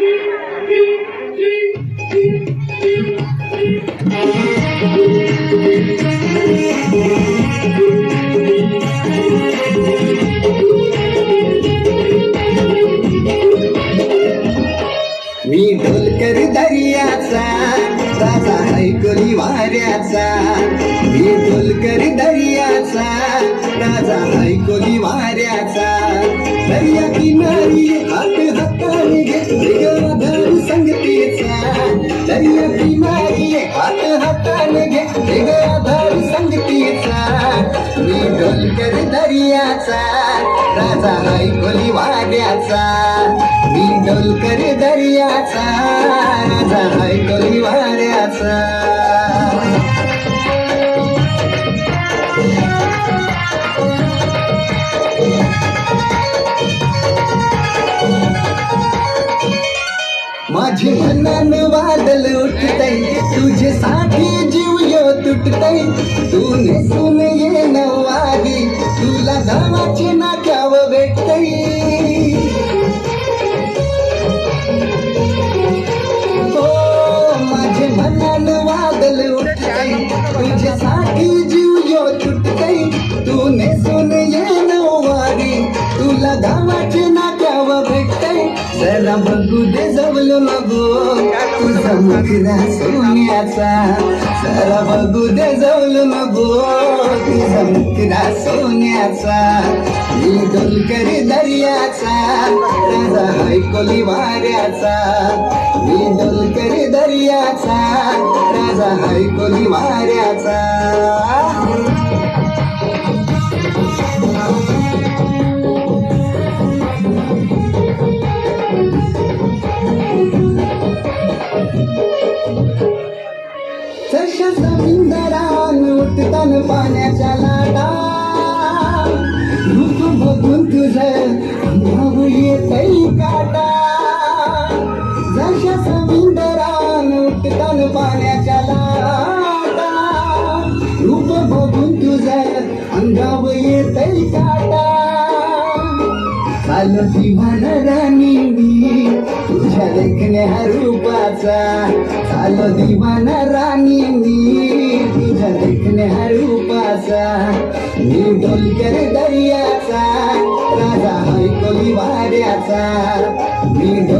मी ढोलकर दर्याचा दादा ऐकली वाऱ्याचा. मी ढोलकर दर्याचा दादा ऐकली वाऱ्याचा. दर्या किनारी हात हात हाताने घेतले गधर संगतीचा. मी दर्याचा. राजा ऐकली वाड्याचा मी ढोलकर दर्याचा. राजा ऐकली वाऱ्याचा माझे मनान वादल तुझे साठी जीव यो तुटतय. तू नेसून ये नवारी तुला गावाचे नाक्याव भेटतय. हो माझे मनान वादल उठतय. तुझ्यासाठी जीव यो तुटतय. तू नेसून ये नवारी तुला गावाचे नाक्याव भेटतय. जरा बघू दे जवळ नको तुझा मुखरा सोन्याचा जरा बघू दे जवळ नको तुझा मुखरा सोन्याचा मी डोलकरी दर्याचा राजा ऐकोली वाऱ्याचा मी डोलकरी दर्याचा राजा ऐकोली वाऱ्याचा. समुंदरान उठतन पाण्याच्या लाटा रूप बघून तुझं भाऊ येतई काटा जशा समुंदरान उठतन पाण्याच्या लाटा रूप बघून तुझं अंगाव येतई काटा चाल दिवान राणी मी तुझ्या देखण्या रूपाचा चाल दिवान राणी मी डोलकर दर्याचा राजा ऐकोली वाऱ्याचा मी डोल